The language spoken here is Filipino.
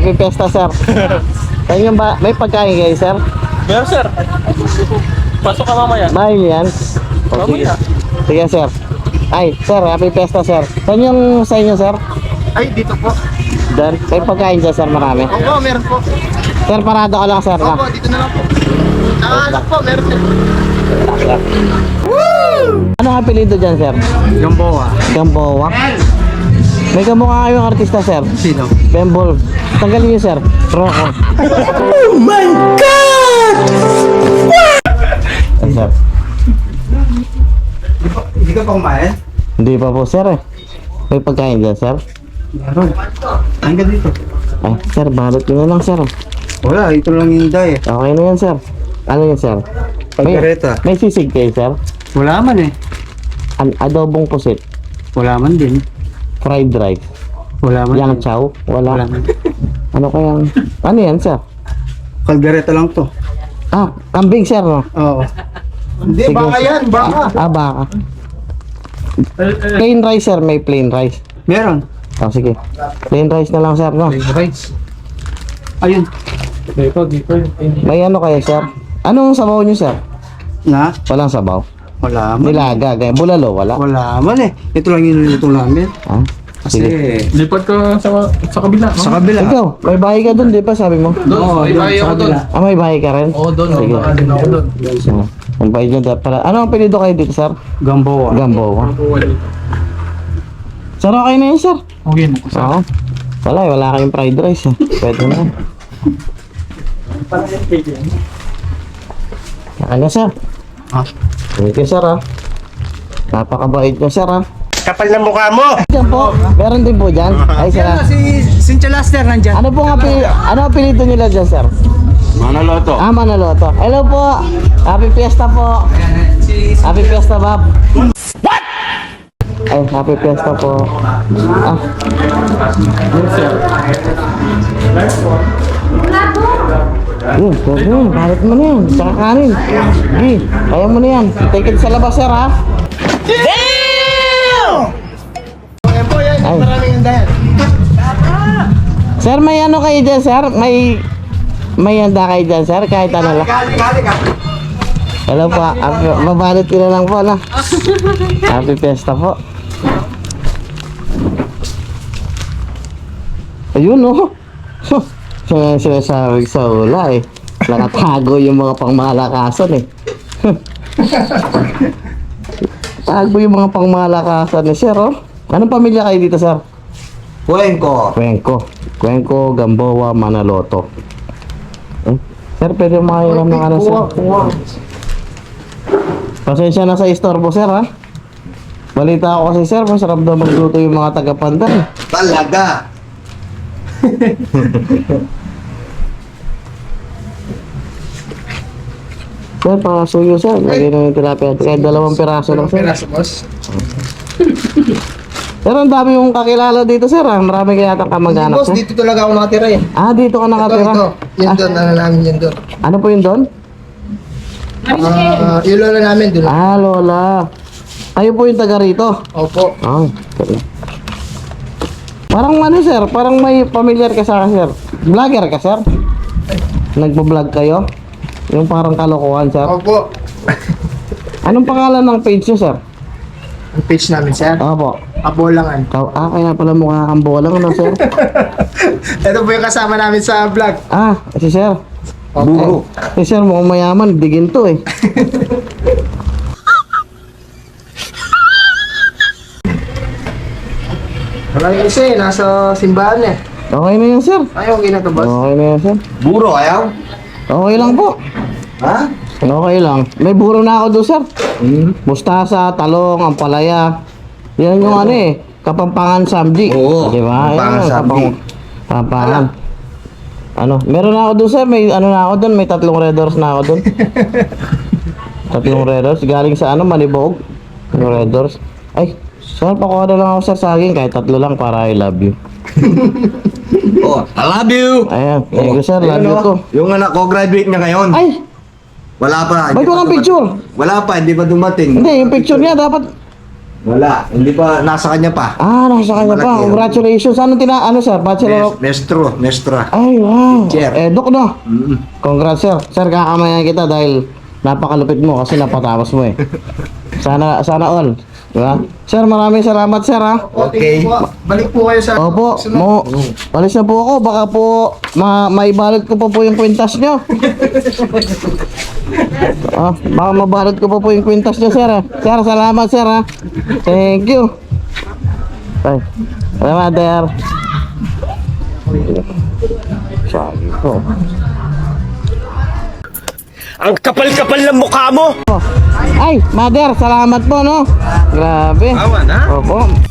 Happy Fiesta, sir. Inyo ba, may pagkain kayo, sir? Meron sir. Pasok ka mamaya. Bahay niyo yan? O, sige. Mamaya. Sige, sir. Ay, sir, happy Fiesta, sir. Saan yung sa inyo, sir? Ay, dito po. Doon. May pagkain dyan, sir, marami. Opo, meron po. Sir, parado ka lang, sir. Opo, Na. dito na lang po. Ah, anak po, meron din. Ano ang apelido dyan, sir? Gamboa. Gamboa. May kamukha kayong artista, sir. Sino? Bembol. Tanggalin niyo, sir. Rocco. Oh my God! Ay, sir. Hindi ka pa kumain? Hindi pa po, sir, eh. May pagkain dyan, sir. Meron. Hanggang dito. Ay, sir, balot nyo na lang, sir. Wala, ito lang yung day. Okay na yan, sir. Ano yan, sir? May, Pagkareta. may sisig kayo, sir? Wala man eh. An adobong pusit. Wala man din. Fried rice. Wala man Yang chow. Wala Wala. man. Ano kayang... Ano yan, sir? Kaldereta lang to. Ah, kambing, sir, no? Oo. Hindi, Sige. baka yan, baka. Ah, baka. Plain rice, sir. May plain rice. Meron. Oh, sige. Plain rice na lang, sir, no? Rice. Ayun. Dito, dito. May ano kayo, sir? Anong sabaw nyo, sir? Na? Walang sabaw. Wala man. Nilaga, ganyan. Bulalo, wala. Wala man eh. Ito lang yung nilito namin. Ah, Kasi sige. Lipat ka sa, sa kabila. No? sa kabila. Ikaw, may bahay ka doon, di ba, sabi mo? Doon, Oo, may doon, bahay ako doon. Ah, may bahay ka rin? Oo, doon. Sige. Din ako doon. Ang bahay dyan, dapat pala. Ano ang pilido kayo dito, sir? Gamboa. Gambo. Sir, okay na yun, sir. Okay na. Oo. Wala, eh, wala kayong fried rice, eh. Pwede na. Ano, sir? Ah. Thank you, sir, ah. Napakabait niyo, sir, ah. Kapal na mukha mo! Diyan po, meron din po dyan. Ay, sir. ah. si Cynthia Laster nandyan. Ano pong api, ano apelido nila dyan, sir? Manaloto. Ah, Manaloto. Hello po. Happy Fiesta po. Happy Fiesta, Bob. What? Ay, happy Fiesta po. Ah. Yun, pwede yun. Balit mo na yan. Tsaka kanin. Gi, kaya mo na yan. Take it sa labas, sir, ha? Ayan po, yan. Ay. Maraming. Sir, may ano kayo dyan, sir? May... May handa kayo dyan, sir? Kahit ano lang. Hello po. Happy, mabalot ko na lang po, na. Happy Fiesta po. Ayun, oh. Siya sinasabi sa ula, eh. Nakatago yung mga pangmalakasan, eh. Tago yung mga pangmalakasan, eh, sir, oh. Anong pamilya kayo dito, sir? Cuenco. Cuenco. Cuenco, Gamboa, Manaloto. Eh, sir, pwede makailan ng ano, sir? Pasensya na sa istorbo, sir, ha? Balita ako kasi, sir, masarap daw magluto yung mga taga-pandan. Talaga. Sir, pakasuyo, sir. Lagay na yung tilapia. Kahit dalawang piraso lang, sir. Peraso, boss. Sir, ang dami yung kakilala dito, sir, ha? Marami kaya yatang kamag-anak, Boss, sir. dito talaga ako nakatira eh. Ah, dito ka Ito, nakatira. ito. Yun Ah, doon, ano namin yun doon. ano po yun doon? Ah, yung lola namin doon. Ah, lola. Kayo po yung taga rito. Opo. Ah, okay. Parang ano sir, parang may familiar ka sa akin sir. Vlogger ka sir? Nagbo-vlog kayo? Yung parang kalokohan sir. Opo. Anong pangalan ng page nyo sir? Ang page namin, sir. Opo. Abolangan. Ka- ah, kaya pala mukha kang bolang ano sir? Ito po yung kasama namin sa vlog. ah, si sir. Buro. Si sir mukhang mayaman, digin to eh. Wala yung isa eh, nasa simbahan eh. Okay na yan sir. Ayaw, okay na to, boss. Okay na yan sir. Buro, ayaw? Okay lang po. Ha? Okay lang. May buro na ako doon sir. Mustasa, talong, ampalaya. Yan yung ano eh. Kapampangan Samji. Oo, Di ba? Kapampangan Samji. kapang- Kapampangan. Ano? Meron na ako doon sir. May ano na ako doon. May tatlong red doors na ako doon. tatlong red doors. Galing sa ano? Manibog. Yung red doors. Ay, sir, pakuha na lang ako sir sa akin. Kahit tatlo lang para I love you. Oh, I love you! Ayan. Thank you sir. Love you oh. to. Yung anak ko, graduate niya ngayon. Ay! Wala pa. Ba't hindi pa walang dumat- picture? Wala pa, hindi pa dumating. Hindi, yung picture niya dapat Wala, hindi pa, nasa kanya pa. Ah, nasa kanya pa. Malaki, oh. Congratulations. Ano tina, ano sir? Bachelor of... Mestro, mestra. Ay, wow. Teacher. Eh, Dok, no? Mm. Congrats, sir. Sir, kakamayan kita dahil napakalupit mo kasi napatapos mo eh. Sana, sana all. Diba? Sir, maraming salamat, sir, ha? Okay. Balik po kayo sa... Opo, mo, alis na po ako. Baka po, ma maibalot ko pa po yung kwintas nyo. ah, baka mabalot ko pa po yung kwintas nyo, sir. ah. Sir, salamat, sir, ha? Thank you. Ay, salamat, sir. Sabi ko. Ang kapal-kapal ng mukha mo! Ay, mother, salamat po, no? Grabe. Awan, ha? Opo.